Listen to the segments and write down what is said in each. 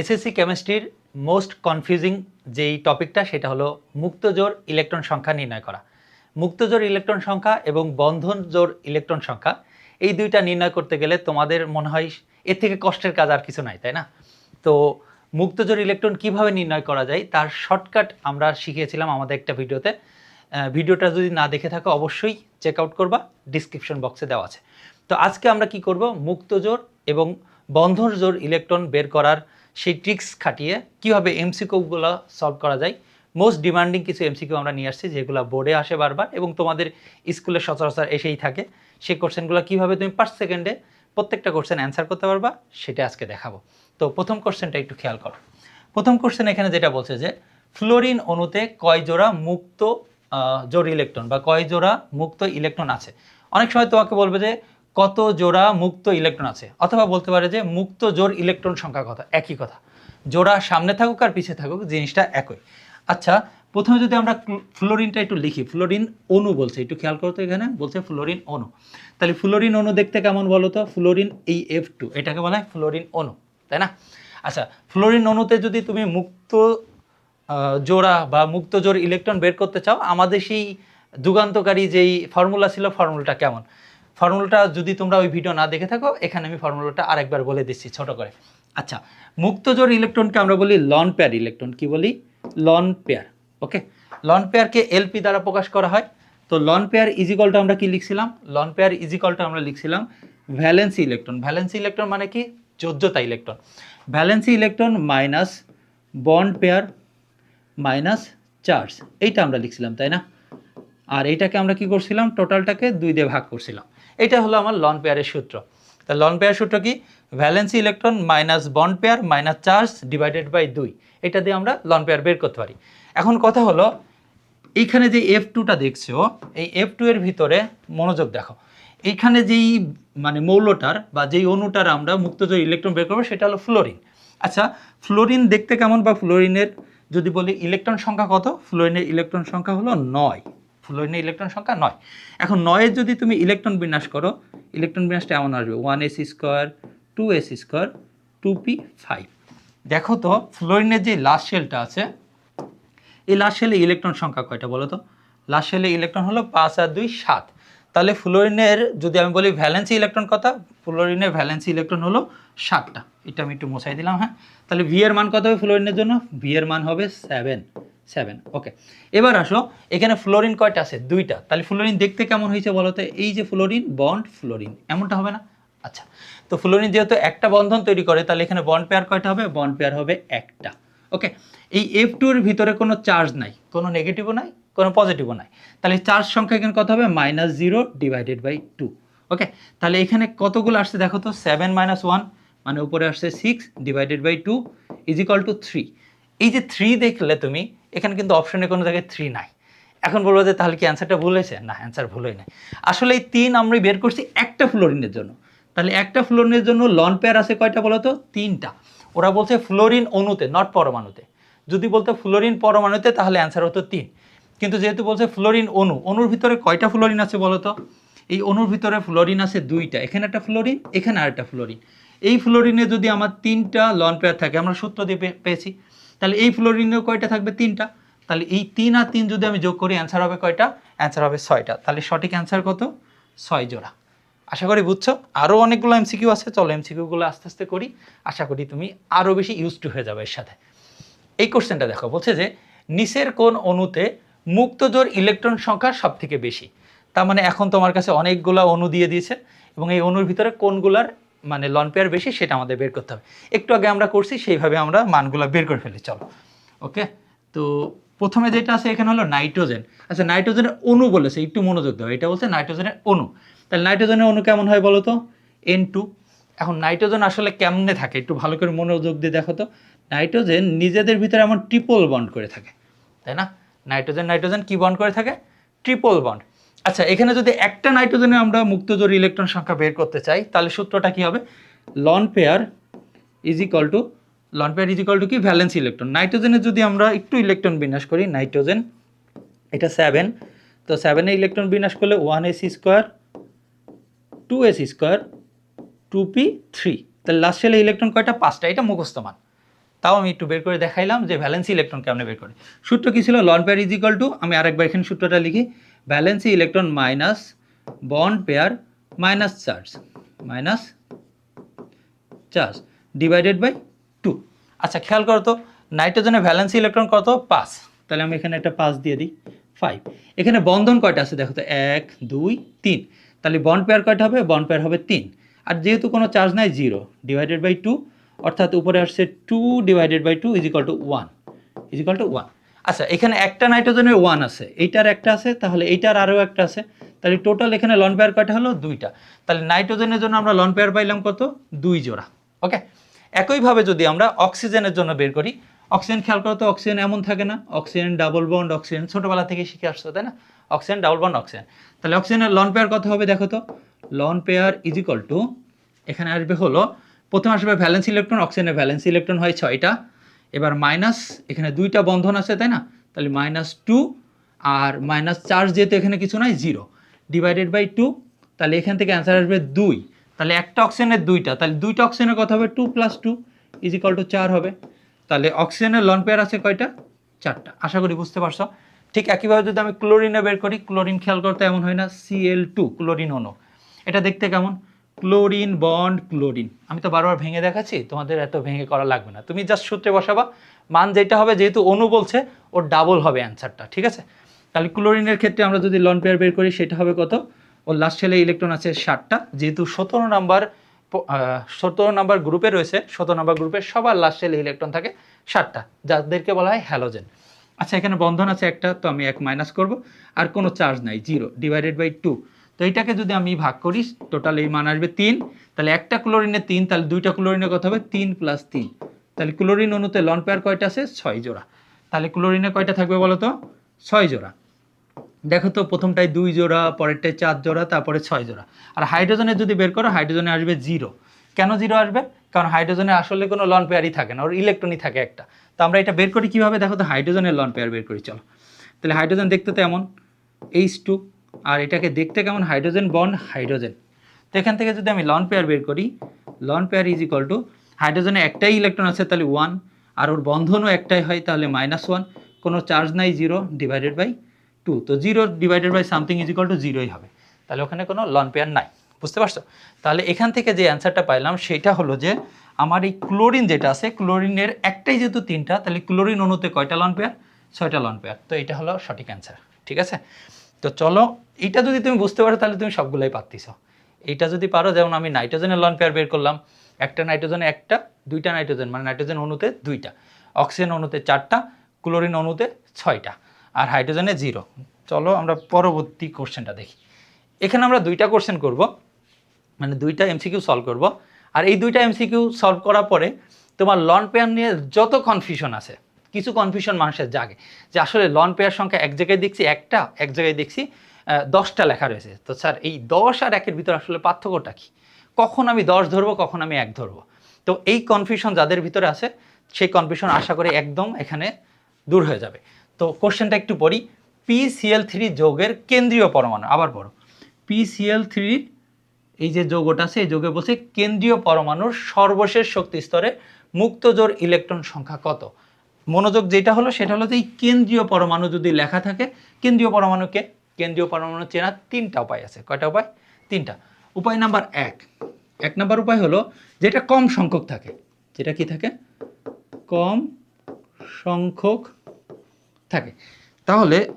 SSC কেমিস্ট্রির most confusing যেই টপিকটা সেটা হলো মুক্তজোড় ইলেকট্রন সংখ্যা নির্ণয় করা। মুক্তজোড় ইলেকট্রন সংখ্যা এবং বন্ধন জোড় ইলেকট্রন সংখ্যা, এই দুইটা নির্ণয় করতে গেলে তোমাদের মনে হয় এর থেকে কষ্টের কাজ আর কিছু নাই, তাই না? তো মুক্তজোড় ইলেকট্রন কীভাবে নির্ণয় করা যায়, তার শর্টকাট আমরা শিখিয়েছিলাম আমাদের একটা ভিডিওতে। ভিডিওটা যদি না দেখে থাকো, অবশ্যই চেক আউট করবা ডিসক্রিপশন বক্সে দেওয়া আছে। তো আজকে আমরা কি করব মুক্তজোড় এবং বন্ধন জোড় ইলেকট্রন বের করার সেই ট্রিক্স খাটিয়ে কীভাবে এমসিকিউগুলো সলভ করা যায়। মোস্ট ডিমান্ডিং কিছু এমসিকিউ আমরা নিয়ে আসছি, যেগুলো বোর্ডে আসে বারবার এবং তোমাদের স্কুলে সচরাচর এসেই থাকে। সেই কোশ্চেনগুলো কীভাবে তুমি পাঁচ সেকেন্ডে প্রত্যেকটা কোশ্চেন অ্যান্সার করতে পারবা, সেটা আজকে দেখাবো। তো প্রথম কোশ্চেনটা একটু খেয়াল করো। প্রথম কোশ্চেন এখানে যেটা বলছে যে ফ্লোরিন অণুতে কয় জোড়া মুক্ত জোর ইলেকট্রন বা কয় জোড়া মুক্ত ইলেকট্রন আছে? অনেক সময় তোমাকে বলবে যে কত জোড়া মুক্ত ইলেকট্রন আছে? অথবা বলতে পারে যে মুক্ত জোড় ইলেকট্রন সংখ্যা কথা, একই কথা। জোড়া সামনে থাকুক আর পিছিয়ে থাকুক, জিনিসটা একই। আচ্ছা প্রথমে যদি আমরা ফ্লোরিনটা একটু লিখি, ফ্লোরিন অণু বলছে, একটু খেয়াল করতো এখানে, বলছে ফ্লোরিন অণু। তাহলে ফ্লোরিন অণু দেখতে কেমন বলো তো? ফ্লোরিন এই এফ টু এটাকে বলা হয় ফ্লোরিন অণু, তাই না? আচ্ছা ফ্লোরিন অণুতে যদি তুমি মুক্ত জোড়া বা মুক্ত জোড় ইলেকট্রন বের করতে চাও, আমাদের সেই যুগান্তকারী যেই ফর্মুলা ছিল ফর্মুলাটা কেমন? ফর্মুলাটা যদি তোমরা ওই ভিডিও না দেখে থাকো, এখানে আমি ফর্মুলাটা আরেকবার বলে দিচ্ছি ছোট করে। আচ্ছা মুক্ত জোড় ইলেকট্রনকে আমরা বলি লন পেয়ার ইলেকট্রন। কি বলি? Lone pair, okay? লন পেয়ারকে এলপি দ্বারা প্রকাশ করা হয়। তো লন পেয়ার ইজিকলটা আমরা কি লিখছিলাম? লন পেয়ার ইজিকলটা আমরা লিখছিলাম ভ্যালেন্সি ইলেকট্রন ভ্যালেন্সি ইলেকট্রন মানে কি? যোজ্যতা electron valency electron minus bond pair minus charge এইটা আমরা লিখছিলাম, তাই না? আর এইটাকে আমরা কি করছিলাম? টোটালটাকে দুই দিয়ে ভাগ করছিলাম। এটা হলো আমার লন পেয়ারের সূত্র। তা লন পেয়ার সূত্র কি? Valency electron minus bond pair minus charge divided by দুই। এটা দিয়ে আমরা লন পেয়ার বের করতে পারি। এখন কথা হলো, এইখানে যে এফ টুটা দেখছ, এই এফ টু এর ভিতরে মনোযোগ দেখো। এইখানে যেই মানে মৌলটার বা যেই অণুটার আমরা মুক্তজয় ইলেকট্রন বের করব, সেটা হলো ফ্লোরিন আচ্ছা ফ্লোরিন দেখতে কেমন বা ফ্লোরিনের যদি বলি ইলেকট্রন সংখ্যা কত? ফ্লোরিনের ইলেকট্রন সংখ্যা হলো নয়। ফ্লোরিনের ইলেকট্রন সংখ্যা নয়। এখন নয়ের যদি তুমি ইলেকট্রন বিন্যাস করো ইলেকট্রন বিন্যাসটা এমন আসবে one S square two S square two P five দেখো তো ফ্লোরিনের যে লাস্ট শেলটা আছে, এই লাস্ট শেলে ইলেকট্রন সংখ্যা কয়টা বলো তো? লাস্ট শেলে ইলেকট্রন হলো পাঁচ আর দুই, সাত। তাহলে ফ্লোরিনের যদি আমি বলি ভ্যালেন্সি ইলেকট্রন কথা ফ্লোরিনের ভ্যালেন্সি ইলেকট্রন হলো সাতটা। এটা আমি একটু মোছাই দিলাম হ্যাঁ? তাহলে ভি এর মান কত হবে ফ্লোরিনের জন্য? ভি এর মান হবে সেভেন সেভেন ওকে এবার আসো, এখানে ফ্লোরিন কয়টা আছে? দুইটা। তাহলে ফ্লোরিন দেখতে কেমন হয়েছে বলো তো? এই যে ফ্লোরিন বন্ড ফ্লোরিন এমনটা হবে না? আচ্ছা তো ফ্লোরিন যেহেতু একটা বন্ধন তৈরি করে, তাহলে এখানে বন্ড পেয়ার কয়টা হবে? বন্ড পেয়ার হবে একটা ওকে এই এফ টুর ভিতরে কোনো চার্জ নাই, কোনো নেগেটিভও নাই, কোনো পজিটিভও নাই। তাহলে চার্জ সংখ্যা এখানে কত হবে? Minus zero divided by two okay তাহলে এখানে কতগুলো আসছে দেখো তো? সেভেন মাইনাস ওয়ান মানে উপরে আসছে six divided by two is equal to three এই যে থ্রি দেখলে তুমি, এখানে কিন্তু অপশনে কোনো জায়গায় থ্রি নাই। এখন বলব যে তাহলে কি অ্যান্সারটা ভুল হয়েছে? না অ্যান্সার ভুল হয় নাই আসলে এই তিন আমরা বের করছি একটা ফ্লোরিনের জন্য। তাহলে একটা ফ্লোরিনের জন্য লন পেয়ার আছে কয়টা বলো তো? তিনটা। ওরা বলছে ফ্লোরিন অণুতে নট পরমাণুতে। যদি বলতো ফ্লোরিন পরমাণুতে, তাহলে অ্যান্সার হতো তিন। কিন্তু যেহেতু বলছে ফ্লোরিন অণু, অণুর ভিতরে কয়টা ফ্লোরিন আছে বলতো এই অণুর ভিতরে ফ্লোরিন আছে দুইটা। এখানে একটা ফ্লোরিন এখানে আরেকটা ফ্লোরিন এই ফ্লোরিনে যদি আমার তিনটা লন পেয়ার থাকে, আমরা সূত্র দিয়ে পেয়েছি, তাহলে এই ফ্লোরিনেও কয়টা থাকবে? তিনটা। তাহলে এই তিন আর তিন যদি আমি যোগ করি অ্যান্সার হবে কয়টা? অ্যান্সার হবে ছয়টা। তাহলে সঠিক অ্যান্সার কত? ছয় জোড়া। আশা করি বুঝছ? আরও অনেকগুলো এমসিকিউ আছে, চলো এমসিকিউগুলো আস্তে আস্তে করি। আশা করি তুমি আরও বেশি ইউজ টু হয়ে যাবে এর সাথে। এই কোশ্চেনটা দেখো, বলছে যে, নিচের কোন অণুতে মুক্তজোর ইলেকট্রন সংখ্যা সব থেকে বেশি? তার মানে এখন তোমার কাছে অনেকগুলা অণু দিয়ে দিয়েছে, এবং এই অণুর ভিতরে কোনগুলার মানে লন পেয়ার বেশি, সেটা আমাদের বের করতে হবে। একটু আগে আমরা করছি, সেইভাবে আমরা মানগুলো বের করে ফেলি, চলো। ওকে তো প্রথমে যেটা আছে, এখানে হলো নাইট্রোজেন আচ্ছা নাইট্রোজেনের অণু বলেছে, একটু মনোযোগ দাও। এটা বলছে নাইট্রোজেনের অণু। তাহলে নাইট্রোজেনের অণু কেমন হয় বলো তো? এন টু এখন নাইট্রোজেন আসলে কেমনে থাকে? একটু ভালো করে মনোযোগ দিয়ে দেখো তো। নাইট্রোজেন নিজেদের ভিতরে এমন ট্রিপল বন্ড করে থাকে, তাই না? নাইট্রোজেন নাইট্রোজেন কি বন্ড করে থাকে? ট্রিপল বন্ড আচ্ছা এখানে যদি একটা নাইট্রোজেনে আমরা মুক্তজোড় ইলেকট্রন সংখ্যা বের করতে চাই, তাহলে সূত্রটা কি হবে? Lone pair is equal to lone pair is equal to কি? ভ্যালেন্স ইলেকট্রন নাইট্রোজেনের যদি আমরা একটু ইলেকট্রন বিন্যাস করি নাইট্রোজেন এটা সেভেন তো সেভেনে ইলেকট্রন বিন্যাস করলে one S square two S square two P three তাহলে লাস্ট সেলে ইলেকট্রন কয়টা? পাঁচটা, এটা মুখস্থ মান। তাও আমি একটু বের করে দেখাইলাম যে ভ্যালেন্সি ইলেকট্রন কেমনে বের করে। সূত্র কি ছিল? Lone pair is equal to আমি আরেকবার এখানে সূত্রটা লিখি valency electron minus bond pair minus charge minus charge divided by two আচ্ছা খেয়াল করো তো নাইট্রোজেনের ভ্যালেন্সি ইলেকট্রন কত? পাঁচ। তাহলে আমি এখানে একটা পাঁচ দিয়ে দিই। ফাইভ এখানে বন্ধন কয়টা আছে? দেখো তো, এক, দুই, তিন। তাহলে বন্ড পেয়ার কয়টা হবে? বন্ড পেয়ার হবে তিন। আর যেহেতু কোনো চার্জ নাই জিরো ডিভাইডেড বাই টু অর্থাৎ উপরে আসছে two divided by two is equal to one is equal to one আচ্ছা এখানে একটা নাইট্রোজেনের ওয়ান আছে। এইটার একটা আছে, তাহলে এইটার আরও একটা আছে। তাহলে টোটাল এখানে লন পেয়ার কয়টা হলো? দুইটা। তাহলে নাইট্রোজেনের জন্য আমরা লন পেয়ার পাইলাম কত? দুই জোড়া। ওকে একইভাবে যদি আমরা অক্সিজেনের জন্য বের করি, অক্সিজেন খেয়াল করো তো, অক্সিজেন এমন থাকে না, অক্সিজেন ডাবল বন্ড অক্সিজেন ছোটোবেলা থেকে শিখে আসছো, তাই না? Oxygen double bond oxygen. তাহলে অক্সিজেনের লন পেয়ার কত হবে দেখো তো? Lone pair is equal to এখানে আসবে হলো, প্রথমে আসবে ভ্যালেন্স ইলেকট্রন অক্সিজেনের ভ্যালেন্স ইলেকট্রন হয় ছয়টা। এবার মাইনাস এখানে দুইটা বন্ধন আছে, তাই না? তাহলে মাইনাস টু আর মাইনাস চার্জ যেহেতু এখানে কিছু নাই জিরো ডিভাইডেড বাই টু তাহলে এখান থেকে অ্যান্সার আসবে দুই। তাহলে একটা অক্সিজেনের দুইটা, তাহলে দুইটা অক্সিজেনের কথা হবে two plus two is equal to চার হবে। তাহলে অক্সিজেনের লন পেয়ার আছে কয়টা? চারটা। আশা করি বুঝতে পারছ। ঠিক একইভাবে যদি আমি ক্লোরিনে বের করি ক্লোরিন খেয়াল করতে এমন হয় না সিএল টু ক্লোরিন অণু। এটা দেখতে কেমন? Chlorine, bond, chlorine. আমি তো বারবার ভেঙে দেখাচ্ছি, তোমাদের এত ভেঙে করা লাগবে না। তুমি জাস্ট সূত্রে বসাবা, মান যেটা হবে, যেহেতু অণু বলছে, ওর ডাবল হবে অ্যান্সারটা ঠিক আছে? তাহলে ক্লোরিনের ক্ষেত্রে আমরা যদি লন পেয়ার বের করি, সেটা হবে কত? ওর লাস্ট ছেলে ইলেকট্রন আছে ষাটটা, যেহেতু সতেরো নাম্বার সতেরো নাম্বার গ্রুপে রয়েছে, সতেরো নাম্বার গ্রুপের সবার লাস্ট ছেলে ইলেকট্রন থাকে ষাটটা, যাদেরকে বলা হয় হ্যালোজেন আচ্ছা এখানে বন্ধন আছে একটা, তো আমি এক মাইনাস করব, আর কোনো চার্জ নাই জিরো ডিভাইডেড বাই টু তো এইটাকে যদি আমি ভাগ করি টোটাল এই মান আসবে তিন। তাহলে একটা ক্লোরিনে তিন, তাহলে দুইটা ক্লোরিনের কথা হবে? তিন প্লাস তিন। তাহলে ক্লোরিন অণুতে লন পেয়ার কয়টা আছে? ছয় জোড়া। তাহলে ক্লোরিনে কয়টা থাকবে বলো তো ছয় জোড়া। দেখো তো, প্রথমটায় দুই জোড়া, পরেরটায় চার জোড়া, তারপরে ছয় জোড়া। আর হাইড্রোজেনের যদি বের করো হাইড্রোজেনে আসবে জিরো কেন জিরো আসবে? কারণ হাইড্রোজেনে আসলে কোনো লন পেয়ারই থাকে না, ওর ইলেকট্রনই থাকে একটা। তো আমরা এটা বের করি কীভাবে? দেখো তো হাইড্রোজেনের লন পেয়ার বের করি, চলো। তাহলে হাইড্রোজেন দেখতে তো এমন এইচ টু আর এটাকে দেখতে কেমন? Hydrogen bond, hydrogen. তো এখান থেকে যদি আমি লন পেয়ার বের করি lone pair is equal to হাইড্রোজেনে একটাই ইলেকট্রন আছে, তাহলে ওয়ান আর ওর বন্ধনও একটাই হয়, তাহলে মাইনাস ওয়ান কোনো চার্জ নাই জিরো ডিভাইডেড বাই টু তো zero divided by something is equal to জিরোই হবে। তাহলে ওখানে কোনো লন পেয়ার নাই, বুঝতে পারছ? তাহলে এখান থেকে যে অ্যান্সারটা পাইলাম, সেটা হলো যে আমার এই ক্লোরিন যেটা আছে ক্লোরিনের একটাই যেহেতু তিনটা, তাহলে ক্লোরিন অণুতে কয়টা লন পেয়ার ছয়টা লন পেয়ার তো এটা হলো সঠিক অ্যান্সার ঠিক আছে? তো চলো, এটা যদি তুমি বুঝতে পারো, তাহলে তুমি সবগুলোই পারতিস এইটা যদি পারো, যেমন আমি নাইট্রোজেনের লন পেয়ার বের করলাম, একটা নাইট্রোজেনে একটা, দুইটা নাইট্রোজেন মানে নাইট্রোজেন অণুতে দুইটা অক্সিজেন অণুতে চারটা ক্লোরিন অণুতে ছয়টা, আর হাইড্রোজেনে জিরো চলো, আমরা পরবর্তী কোশ্চেনটা দেখি। এখানে আমরা দুইটা কোশ্চেন করব মানে দুইটা এমসিকিউ সলভ করব, আর এই দুইটা এমসিকিউ সলভ করার পরে তোমার লন পেয়ার নিয়ে যত কনফিউশন আছে কিছু কনফিউশন মানুষের জাগে। যে আসলে লন পেয়ার সংখ্যা এক জায়গায় দেখছি একটা, এক জায়গায় দেখছি দশটা লেখা রয়েছে। তো স্যার এই দশ আর একের ভিতর আসলে পার্থক্যটা কি? কখন আমি দশ ধরবো, কখন আমি এক ধরবো? তো এই কনফিউশন যাদের ভিতরে আছে, সেই কনফিউশন আশা করি একদম এখানে দূর হয়ে যাবে। তো কোশ্চেনটা একটু পড়ি। পিসিএল থ্রি যোগের কেন্দ্রীয় পরমাণু, আবার পড়ো। পিসিএল থ্রির এই যে যৌগটা আছে, এই যৌগে বলছে কেন্দ্রীয় পরমাণুর সর্বশেষ শক্তি স্তরে মুক্ত জোর ইলেকট্রন সংখ্যা কত? মনোযোগ যেটা হলো সেটা হলো যে এই কেন্দ্রীয় পরমাণু যদি লেখা থাকে, কেন্দ্রীয় পরমাণুকে কেন্দ্রীয় পরমাণু চেনার তিনটা উপায় আছে। কয়টা উপায়? তিনটা। উপায় নাম্বার এক। এক নাম্বার উপায় হলো যেটা কম সংখ্যক থাকে। যেটা কি থাকে? কম সংখ্যক থাকে। তাহলে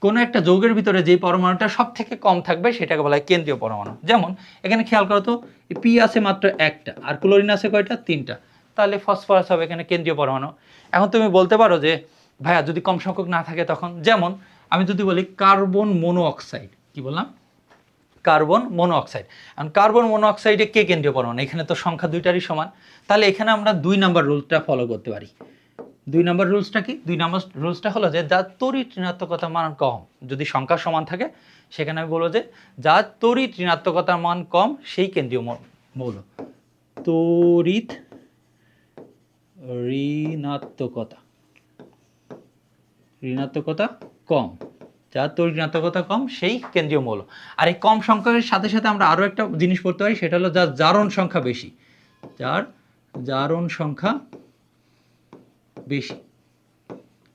কোনো একটা যৌগের ভিতরে যে পরমাণুটা সব থেকে কম থাকবে সেটাকে বলা হয় কেন্দ্রীয় পরমাণু। যেমন, এখানে খেয়াল করো তো পি আছে মাত্র একটা, আর ক্লোরিন আছে কয়টা? তিনটা। তাহলে ফসফরাস হবে এখানে কেন্দ্রীয় পরমাণু। এখন তুমি বলতে পারো যে, ভাইয়া, যদি কম সংখ্যক না থাকে তখন, যেমন আমি যদি বলি কার্বন মনোঅক্সাইড, কি বললাম? Carbon monoxide. কারণ কার্বন মনোঅক্সাইডে কে কেন্দ্রীয় পরমাণু? এখানে তো সংখ্যা দুইটারই সমান। তাহলে এখানে আমরা দুই নাম্বার রুলটা ফলো করতে পারি। দুই নম্বর রুলসটা কি? দুই নাম্বার রুলসটা হলো যে, যার তড়িৎ ঋণাত্মকতার মান কম, যদি সংখ্যা সমান থাকে, সেখানে আমি বলব যে, যার তড়িৎ ঋণাত্মকতার মান কম, সেই কেন্দ্রীয় মৌল। তড়িৎ ঋণাত্মকতা। ঋণাত্মকতা কম। যার তড়িৎ ঋণাত্মকতা কম, সেই কেন্দ্রীয় মৌল। আর এই কম সংখ্যকের সাথে সাথে আমরা আরও একটা জিনিস পড়তে পারি, সেটা হলো যার জারণ সংখ্যা বেশি। যার জারণ সংখ্যা বেশি।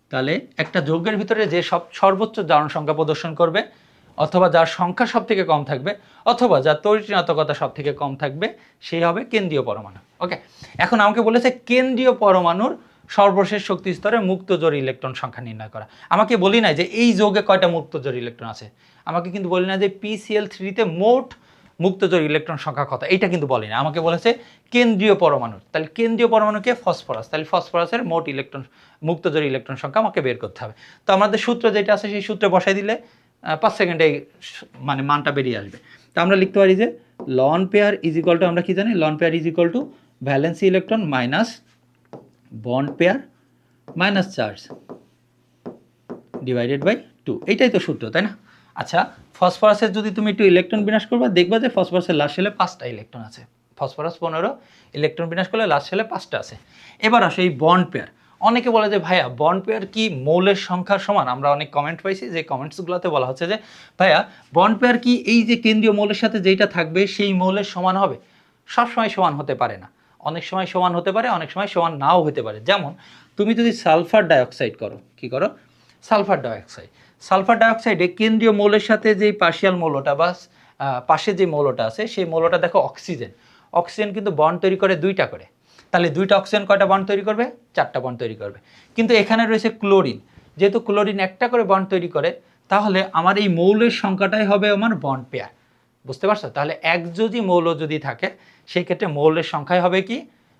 তাহলে একটা যৌগের ভিতরে যে সব সর্বোচ্চ জারণ সংখ্যা প্রদর্শন করবে, অথবা যার সংখ্যা সব থেকে কম থাকবে, অথবা যার তরিণাত্মকতা সব থেকে কম থাকবে, সেই হবে কেন্দ্রীয় পরমাণু। ওকে এখন আমাকে বলেছে কেন্দ্রীয় পরমাণুর সর্বশেষ শক্তি স্তরে মুক্ত জোর ইলেকট্রন সংখ্যা নির্ণয় করা। আমাকে বলি না যে এই যোগে কয়টা মুক্ত জোর ইলেকট্রন আছে। আমাকে কিন্তু বলি না যে পিসিএল থ্রিতে মোট মুক্তজোর ইলেকট্রন সংখ্যা কত এটা কিন্তু বলে না আমাকে বলেছে কেন্দ্রীয় পরমাণু তাহলে কেন্দ্রীয় পরমাণুকে ফসফরাস। তাহলে ফসফরাসের মোট ইলেকট্রন মুক্তজোর ইলেকট্রন সংখ্যা আমাকে বের করতে হবে। তো আমাদের সূত্র যেটা আছে সেই সূত্রে বসাই দিলে পাঁচ সেকেন্ডে মানে মানটা বেরিয়ে আসবে। তো আমরা লিখতে পারি যে লন পেয়ার ইজ টু আমরা কি জানি? Lone pair is two valency electron minus bond pair minus charge divided by two. এইটাই তো সূত্র, তাই না? আচ্ছা ফসফরাসের যদি তুমি একটু ইলেকট্রন বিনাশ করবা, দেখবা যে ফসফরাসের লাস্ট সেলে পাঁচটা ইলেকট্রন আছে। ফসফরাস পনেরো, ইলেকট্রন বিনাশ করলে লাস্ট সেলে পাঁচটা আছে। এবার আসে এই বন্ড পেয়ার। অনেকে বলে যে, ভাইয়া, বন্ড পেয়ার কি মৌলের সংখ্যার সমান? আমরা অনেক কমেন্ট পাইছি, যে কমেন্টসগুলোতে বলা হচ্ছে যে, ভাইয়া, বন্ড পেয়ার কি এই যে কেন্দ্রীয় মৌলের সাথে যেটা থাকবে, সেই মৌলের সমান হবে? সবসময় সমান হতে পারে না। অনেক সময় সমান হতে পারে, অনেক সময় সমান নাও হতে পারে। যেমন, তুমি যদি সালফার ডাইঅক্সাইড করো, কি করো? Sulphur dioxide. সালফার ডাইঅক্সাইডে কেন্দ্রীয় মৌলের সাথে যে পার্শিয়াল মৌলটা বা পাশে যে মৌলটা আছে, সেই মৌলটা দেখো অক্সিজেন। অক্সিজেন কিন্তু বন্ড তৈরি করে দুইটা করে। তাহলে দুইটা অক্সিজেন কয়টা বন্ড তৈরি করবে? চারটা বন্ড তৈরি করবে। কিন্তু এখানে রয়েছে ক্লোরিন। যেহেতু ক্লোরিন একটা করে বন্ড তৈরি করে, তাহলে আমার এই মৌলের সংখ্যাটাই হবে আমার বন্ড পেয়ার। বুঝতে পারছ? তাহলে একযোজি মৌল যদি থাকে, সেই ক্ষেত্রে মৌলের সংখ্যাই হবে কি?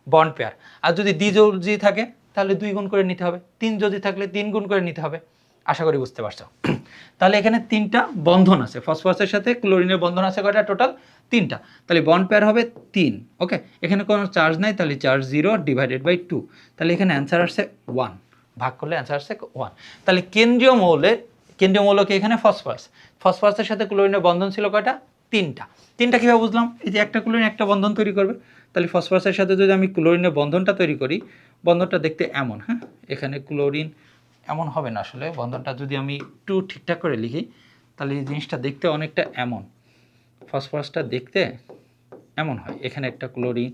Bond pair. আর যদি দ্বিযোজি থাকে, তাহলে দুই গুণ করে নিতে হবে। তিন যদি থাকলে তিন গুণ করে নিতে হবে। আশা করি বুঝতে পারছ? তাহলে এখানে তিনটা বন্ধন আছে। ফসফরাসের সাথে ক্লোরিনের বন্ধন আছে কয়টা? টোটাল তিনটা। তাহলে বন্ড পেয়ার হবে তিন। ওকে এখানে কোনো চার্জ নাই, তাহলে charge zero divided by two তাহলে এখানে অ্যান্সার আসছে ওয়ান ভাগ করলে অ্যান্সার আসছে ওয়ান তাহলে কেন্দ্রীয় মৌলের কেন্দ্রীয় মৌলকে এখানে? ফসফরাস। ফসফরাসের সাথে ক্লোরিনের বন্ধন ছিল কয়টা? তিনটা। তিনটা কীভাবে বুঝলাম? এই যে একটা ক্লোরিন, একটা বন্ধন তৈরি করবে। তাহলে ফসফরাসের সাথে যদি আমি ক্লোরিনের বন্ধনটা তৈরি করি, বন্ধনটা দেখতে এমন হ্যাঁ? এখানে ক্লোরিন এমন হবে না আসলে। বন্ধনটা যদি আমি একটু ঠিকঠাক করে লিখি, তাহলে এই জিনিসটা দেখতে অনেকটা এমন। ফসফরাসটা দেখতে এমন হয়। এখানে একটা ক্লোরিন,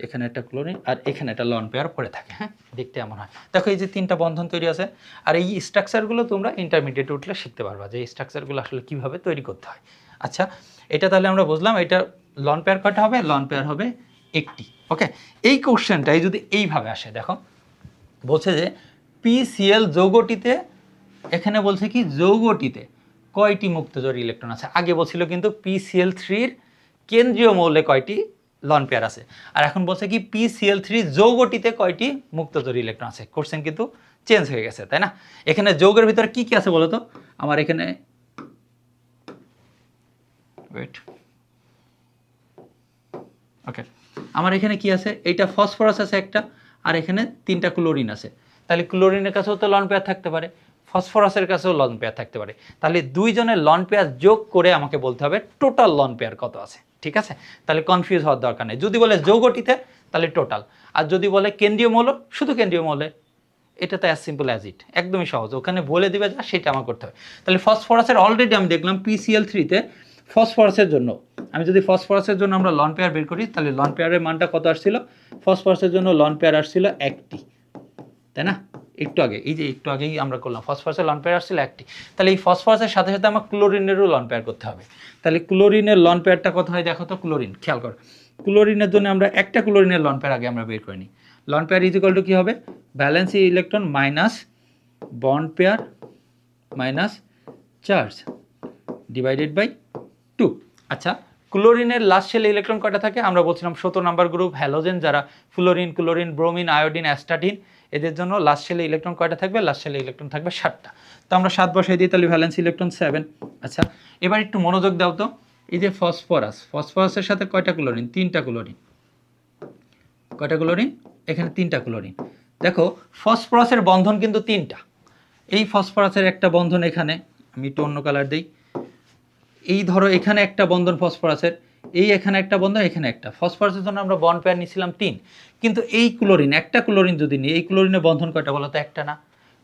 এখানে একটা ক্লোরিন, আর এখানে একটা লন পেয়ার পড়ে থাকে হ্যাঁ? দেখতে এমন হয়। দেখো এই যে তিনটা বন্ধন তৈরি আছে। আর এই স্ট্রাকচারগুলো তোমরা ইন্টারমিডিয়েট উঠলে শিখতে পারবা যে এই স্ট্রাকচারগুলো আসলে কীভাবে তৈরি করতে হয়। আচ্ছা এটা তাহলে আমরা বুঝলাম, এটা লন পেয়ার কয়টা হবে? লন পেয়ার হবে একটি ওকে এই কোশ্চেনটাই যদি এইভাবে আসে, দেখো, বলছে যে পিসিএল যৌগটিতে, এখানে বলছে কি, যৌগটিতে কয়টি মুক্তজোর ইলেকট্রন আছে? আগে বলছিল কিন্তু পিসিএল থ্রির কেন্দ্রীয় মৌলে কয়টি লন পেয়ার আছে? আর এখন বলছে কি পিসিএল থ্রি যৌগটিতে কয়টি মুক্তজোর ইলেকট্রন আছে? কোশ্চেন কিন্তু চেঞ্জ হয়ে গেছে, তাই না? এখানে যৌগের ভিতরে কি কি আছে বলো তো আমার এখানে ওয়েট ওকে আমার এখানে কি আছে? এইটা ফসফরাস আছে একটা, আর এখানে তিনটা ক্লোরিন আছে। তাহলে ক্লোরিনের কাছেও তো লন পেয়ার থাকতে পারে, ফসফরাসের কাছেও লন পেয়ার থাকতে পারে। তাহলে দুইজনের লন পেয়ার যোগ করে আমাকে বলতে হবে টোটাল লন পেয়ার কত আছে, ঠিক আছে? তাহলে কনফিউজ হওয়ার দরকার নেই। যদি বলে যৌগটিতে, তাহলে টোটাল আর যদি বলে কেন্দ্রীয় মৌল, শুধু কেন্দ্রীয় মৌলে। এটা তো অ্যাজ সিম্পল অ্যাজ ইট একদমই সহজ। ওখানে বলে দিবে যা, সেটা আমার করতে হবে। তাহলে ফসফরাসের অলরেডি আমি দেখলাম পিসিএল থ্রিতে ফসফরাসের জন্য। আমি যদি ফসফরাসের জন্য আমরা লন পেয়ার বের করি, তাহলে লন পেয়ারের মানটা কত আসছিল? ফসফরাসের জন্য লন পেয়ার আসছিল একটি। তাই না? একটু আগে, এই যে একটু আগেই আমরা করলাম, ফসফরাসের লন পেয়ার আসছিল একটি। তাহলে এই ফসফরাসের সাথে সাথে আমার ক্লোরিনেরও লন পেয়ার করতে হবে। তাহলে ক্লোরিনের লন পেয়ারটা কত হয় দেখো তো? ক্লোরিন খেয়াল করো। ক্লোরিনের জন্য আমরা একটা ক্লোরিনের লন পেয়ার আগে আমরা বের করে নিই। Lone pair is equal to কী হবে? Valency electron minus bond pair minus charge divided by two আচ্ছা ক্লোরিনের লাস্ট শেলে ইলেকট্রন কয়টা থাকে? আমরা বলছিলাম সতেরো নাম্বার গ্রুপ হ্যালোজেন যারা fluorine chlorine bromine iodine astatine এদের জন্য লাস্ট শেলে ইলেকট্রন কয়টা থাকবে? লাস্ট শেলে ইলেকট্রন থাকবে সাতটা। তো আমরা সাত বসাই দিই, তাহলে ভ্যালেন্স ইলেকট্রন সেভেন আচ্ছা এবার একটু মনোযোগ দাও তো। এই যে ফসফরাস ফসফরাসের সাথে কয়টা ক্লোরিন তিনটা ক্লোরিন কয়টা ক্লোরিন এখানে তিনটা ক্লোরিন দেখো ফসফরাসের বন্ধন কিন্তু তিনটা। এই ফসফরাসের একটা বন্ধন এখানে, আমি একটু অন্য কালার দিই। এই ধরো এখানে একটা বন্ধন ফসফরাসের, এই এখানে একটা বন্ধন, এখানে একটা। ফসফরাসের জন্য আমরা বন্ড পেয়ার নিয়েছিলাম তিন। কিন্তু এই ক্লোরিন একটা ক্লোরিন যদি নিই, এই ক্লোরিনের বন্ধন কয়টা বলো তো একটা না?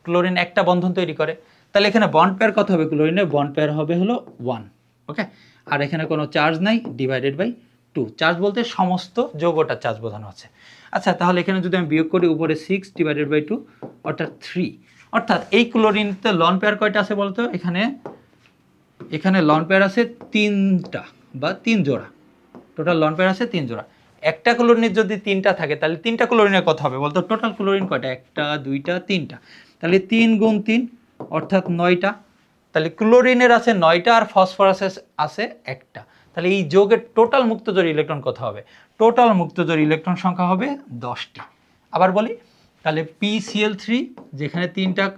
ক্লোরিন একটা বন্ধন তৈরি করে। তাহলে এখানে বন্ড পেয়ার কত হবে? ক্লোরিনের বন্ড পেয়ার হবে হলো ওয়ান ওকে আর এখানে কোনো চার্জ নাই ডিভাইডেড বাই টু চার্জ বলতে সমস্ত যৌগটার চার্জ বোঝানো আছে। আচ্ছা তাহলে এখানে যদি আমি বিয়োগ করি উপরে সিক্স ডিভাইডেড বাই টু অর্থাৎ থ্রি অর্থাৎ এই ক্লোরিনতে লন পেয়ার কয়টা আছে বলতো এখানে এখানে লন পেয়ার আছে তিনটা বা তিন জোড়া। টোটাল লন পেয়ার আছে তিন জোড়া। একটা ক্লোরিনের যদি তিনটা থাকে, তাহলে তিনটা ক্লোরিনের কথা হবে। বলতো টোটাল ক্লোরিন কয়টা? একটা, দুইটা, তিনটা। তাহলে তিন গুণ তিন, অর্থাৎ নয়টা। তাহলে ক্লোরিনের আছে নয়টা আর ফসফরাসের আছে একটা। তাহলে এই যোগের টোটাল মুক্তজোর ইলেকট্রন কথা হবে? টোটাল মুক্তজোর ইলেকট্রন সংখ্যা হবে দশটি। আবার বলি, তাহলে পিসিএল থ্রি যেখানে তিনটা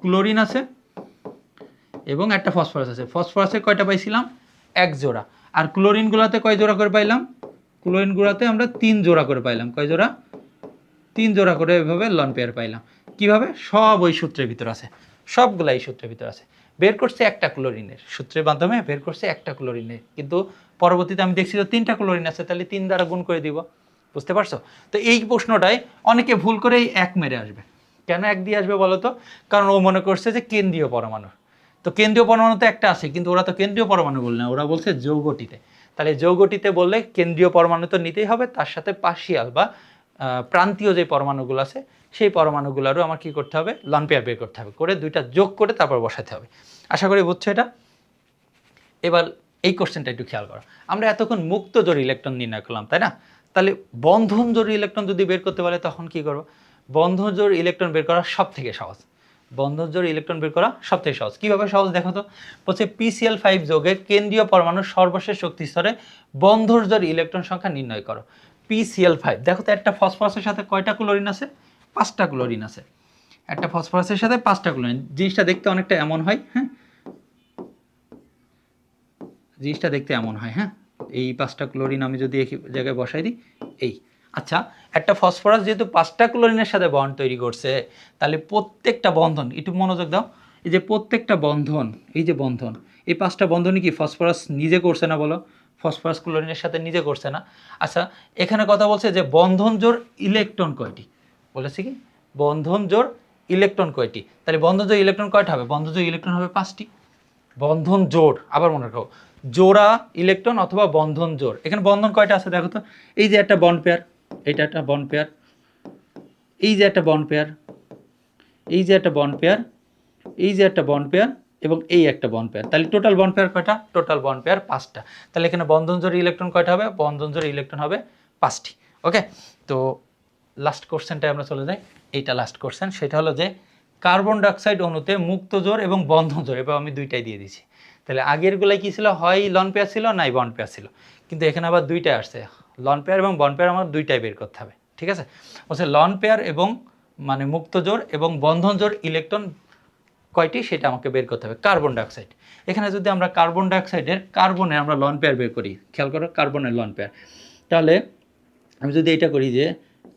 ক্লোরিন আছে এবং একটা ফসফরাস আছে। ফসফরাসে কয়টা পাইছিলাম? এক জোড়া। আর ক্লোরিনগুলোতে কয় জোড়া করে পাইলাম? ক্লোরিনগুলোতে আমরা তিন জোড়া করে পাইলাম। কয় জোড়া? তিন জোড়া করে এভাবে লন পেয়ার পাইলাম। কীভাবে? সব ওই সূত্রের ভিতর আছে। সবগুলা এই সূত্রের ভিতর আছে। বের করছে একটা ক্লোরিনের সূত্রের মাধ্যমে বের করছে একটা ক্লোরিনের। কিন্তু পরবর্তীতে আমি দেখছি তো তিনটা ক্লোরিন আছে, তাহলে তিন দ্বারা গুণ করে দিব। বুঝতে পারছ? তো এই প্রশ্নটাই অনেকে ভুল করেই এক মেরে আসবে। কেন এক দিয়ে আসবে বলো তো? কারণ ও মনে করছে যে কেন্দ্রীয় পরমাণু। তো কেন্দ্রীয় পরমাণু তো একটা আছে, কিন্তু ওরা তো কেন্দ্রীয় পরমাণু বলে না, ওরা বলছে যৌগটিতে। তাহলে যৌগটিতে বললে কেন্দ্রীয় পরমাণু তো নিতেই হবে, তার সাথে পার্শিয়াল বা প্রান্তীয় যে পরমাণুগুলো আছে, সেই পরমাণুগুলোরও আমার কি করতে হবে লন বের করতে হবে, করে দুইটা যোগ করে তারপর বসাতে হবে। আশা করি বুঝছ এটা? এবার এই কোশ্চেনটা একটু খেয়াল করো। আমরা এতক্ষণ মুক্ত জোর ইলেকট্রন নির্ণয় করলাম, তাই না? তাহলে বন্ধন জোর ইলেকট্রন যদি বের করতে পারে তখন কি করব? বন্ধন জোর ইলেকট্রন বের করা সব থেকে সহজ। বন্ধন জোর ইলেকট্রন বের করা সব থেকে সহজ। কীভাবে সহজ দেখো তো? বলছে পিসিএল ফাইভ যোগের কেন্দ্রীয় পরমাণুর সর্বশেষ শক্তি স্তরে বন্ধন জোর ইলেকট্রন সংখ্যা নির্ণয় করো। পিসিএল ফাইভ দেখো তো একটা ফসফরাসের সাথে কয়টা ক্লোরিন আছে? পাঁচটা ক্লোরিন আছে। একটা ফসফরাসের সাথে পাঁচটা ক্লোরিন জিনিসটা দেখতে অনেকটা এমন হয় হ্যাঁ? জিনিসটা দেখতে এমন হয় হ্যাঁ? এই পাঁচটা ক্লোরিন আমি যদি এক জায়গায় বসাই দিই, এই। আচ্ছা একটা ফসফরাস যেহেতু পাঁচটা ক্লোরিনের সাথে বন্ড তৈরি করছে, তাহলে প্রত্যেকটা বন্ধন, একটু মনোযোগ দাও, এই যে প্রত্যেকটা বন্ধন, এই যে বন্ধন, এই পাঁচটা বন্ধনই কি ফসফরাস নিজে করছে না বলো? ফসফরাস ক্লোরিনের সাথে নিজে করছে না। আচ্ছা এখানে কথা বলছে যে বন্ধন জোর ইলেকট্রন কয়টি? বলেছে কি? বন্ধন জোর ইলেকট্রন কয়টি? তাহলে বন্ধন জোর ইলেকট্রন কয়টা হবে? বন্ধন জোর ইলেকট্রন হবে পাঁচটি। বন্ধন জোর আবার মনে রাখো, জোড়া ইলেকট্রন অথবা বন্ধন জোর এখানে বন্ধন কয়টা আছে দেখো তো? এই যে একটা বন্ড পেয়ার এটা একটা বন্ড পেয়ার এই যে একটা বন্ড পেয়ার এই যে একটা বন্ড পেয়ার এই যে একটা বন্ড পেয়ার এবং এই একটা বন্ড পেয়ার তাহলে টোটাল বন্ড পেয়ার কয়টা? টোটাল বন্ড পেয়ার পাঁচটা। তাহলে এখানে বন্ধন জোর ইলেকট্রন কয়টা হবে? বন্ধন জোর ইলেকট্রন হবে পাঁচটি। ওকে তো লাস্ট কোশ্চেনটায় আমরা চলে যাই। এইটা লাস্ট কোশ্চেন সেটা হলো যে কার্বন ডাইঅক্সাইড অণুতে মুক্ত জোর এবং বন্ধন জোর, এবার আমি দুইটাই দিয়ে দিচ্ছি। তাহলে আগেরগুলাই কি ছিল? হয় লন পেয়ার ছিল, নাই বন্ড পেয়ার ছিল। কিন্তু এখানে আবার দুইটাই আসছে। লন পেয়ার এবং বন পেয়ার আমার দুইটাই বের করতে হবে, ঠিক আছে? বলছে লন পেয়ার এবং মানে মুক্ত জোর এবং বন্ধন জোর ইলেকট্রন কয়টি সেটা আমাকে বের করতে হবে কার্বন ডাইঅক্সাইড এখানে যদি আমরা কার্বন ডাইঅক্সাইডের কার্বনের আমরা লন পেয়ার বের করি, খেয়াল করো কার্বনের লন পেয়ার তাহলে আমি যদি এটা করি যে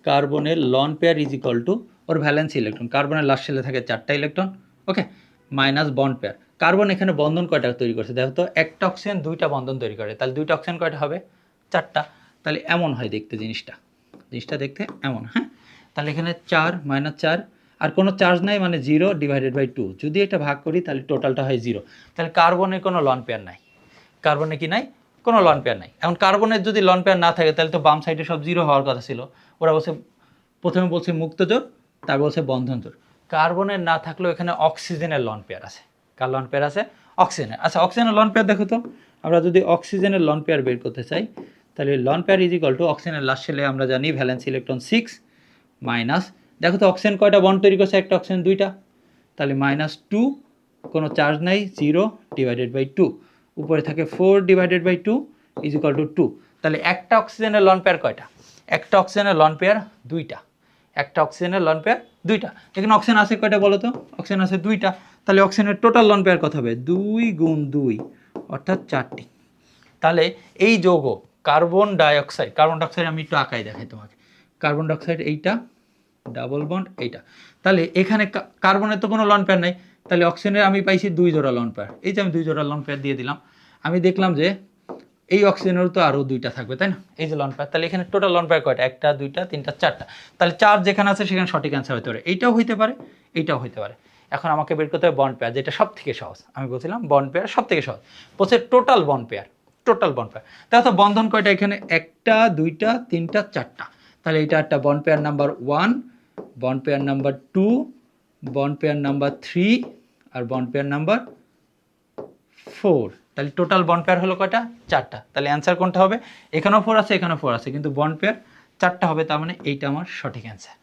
কার্বনের lone pair is equal to or valence electron কার্বনের লাস্ট সেলে থাকে চারটা electron okay minus bond pair carbon এখানে বন্ধন কয়টা তৈরি করছে? দেখো তো, একটা অক্সিজেন দুইটা বন্ধন তৈরি করে, তাহলে দুইটা অক্সিজেন কয়টা হবে? চারটা। তাহলে এমন হয় দেখতে জিনিসটা। জিনিসটা দেখতে এমন হ্যাঁ? তাহলে এখানে চার মাইনাস চার, আর কোনো চার্জ নাই মানে জিরো ডিভাইডেড বাই টু যদি এটা ভাগ করি তাহলে টোটালটা হয় জিরো তাহলে কার্বনের কোনো লন পেয়ার নাই। কার্বনে কি নাই? কোনো লন পেয়ার নাই। এখন কার্বনের যদি লন পেয়ার না থাকে, তাহলে তো বাম সাইডে সব জিরো হওয়ার কথা ছিল। ওরা বলছে, প্রথমে বলছে মুক্ত জোর, তারপর বলছে বন্ধন জোর। কার্বনের না থাকলেও এখানে অক্সিজেনের লন পেয়ার আছে। কার লন পেয়ার আছে? অক্সিজেনের আচ্ছা অক্সিজেনের লন পেয়ার দেখো তো। আমরা যদি অক্সিজেনের লন পেয়ার বের করতে চাই তাহলে lone pair is equal to অক্সিজেনের লাস্ট সেলে আমরা জানি ভ্যালেন্স ইলেকট্রন সিক্স মাইনাস দেখো তো অক্সিজেন কয়টা বন্ড তৈরি করছে? একটা অক্সিজেন দুইটা। তাহলে মাইনাস টু কোনো চার্জ নাই জিরো ডিভাইডেড বাই টু উপরে থাকে four divided by two is equal to two two একটা অক্সিজেনের লন পেয়ার কয়টা? একটা অক্সিজেনের লন পেয়ার দুইটা। একটা অক্সিজেনের লন পেয়ার দুইটা। এখানে অক্সিজেন আছে কয়টা বলো তো? অক্সিজেন আছে দুইটা। তাহলে অক্সিজেনের টোটাল লন পেয়ার কত হবে? দুই গুণ দুই, অর্থাৎ চারটি। তাহলে এই যৌগ কার্বন ডাইঅক্সাইড কার্বন ডাইঅক্সাইড আমি একটু আঁকাই দেখাই তোমাকে। কার্বন ডাইঅক্সাইড এইটা, ডাবল বন্ড এইটা। তাহলে এখানে কার্বনের তো কোনো লন পেয়ার নাই, তাহলে অক্সিজেনের আমি পাইছি দুই জোড়া লন পেয়ার। এই যে আমি দুই জোড়া লন পেয়ার দিয়ে দিলাম, আমি দেখলাম যে এই অক্সিজেনেরও তো আরও দুইটা থাকবে, তাই না? এই যে লন পেয়ার, তাহলে এখানে টোটাল লন পেয়ার কয়টা? একটা, দুইটা, তিনটা, চারটা। তাহলে চার যেখানে আছে সেখানে সঠিক অ্যান্সার হতে পারে। এইটাও হইতে পারে, এইটাও হইতে পারে। এখন আমাকে বের করতে হবে বন্ড পেয়ার, যেটা সব থেকে সহজ। আমি বলছিলাম বন্ড পেয়ার সব থেকে সহজ। বলছে total bond pair. Total bond pair দেখো তো বন্ধন কয়টা? এখানে একটা, দুইটা, তিনটা, চারটা। তাহলে এটা একটা bond pair number one bond pair number two bond pair number three আর বন্ড পেয়ার নাম্বার ফোর তাহলে টোটাল বন্ড পেয়ার হলো কয়টা? চারটা। তাহলে অ্যান্সার কোনটা হবে? এখানেও ফোর আছে, এখানেও ফোর আছে, কিন্তু বন্ড পেয়ার চারটা হবে, তার মানে এইটা আমার সঠিক অ্যান্সার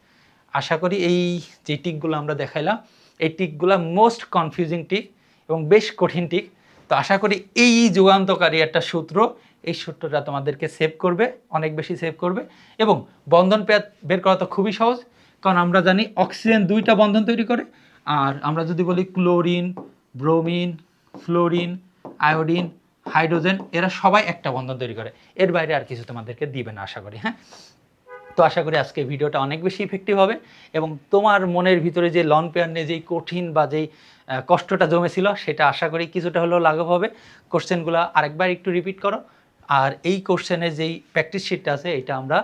আশা করি এই যে টিকগুলো আমরা দেখাইলাম, এই টিকগুলো মোস্ট কনফিউজিং টিক এবং বেশ কঠিন টিক তো আশা করি এই যুগান্তকারী একটা সূত্র এই সূত্রটা তোমাদেরকে সেভ করবে, অনেক বেশি সেভ করবে। এবং বন্ধন পেয়ার বের করা তো খুবই সহজ, কারণ আমরা জানি অক্সিজেন দুইটা বন্ধন তৈরি করে, আর আমরা যদি বলি chlorine, bromine, fluorine, iodine, hydrogen, এরা সবাই একটা বন্ধন তৈরি করে। এর বাইরে আর কিছু তোমাদেরকে দিবে না, আশা করি হ্যাঁ? তো আশা করি আজকে ভিডিওটা অনেক বেশি ইফেক্টিভ হবে এবং তোমার মনের ভিতরে যে লন পেয়ার নিয়ে যেই কঠিন বা যেই কষ্টটা জমেছিল সেটা আশা করি কিছুটা হলেও লাঘব হবে। কোশ্চেনগুলো আরেকবার একটু রিপিট করো। আর এই কোশ্চেনের যেই প্র্যাকটিস শিটটা আছে, এটা আমরা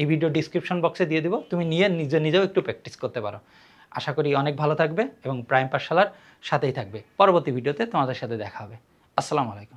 এই ভিডিও ডিসক্রিপশন বক্সে দিয়ে দেবো। তুমি নিয়ে নিজে নিজেও একটু প্র্যাকটিস করতে পারো। আশা করি অনেক ভালো থাকবে এবং প্রাইম পাঠশালার সাথেই থাকবে। পরবর্তী ভিডিওতে তোমাদের সাথে দেখা হবে। আসসালামু আলাইকুম।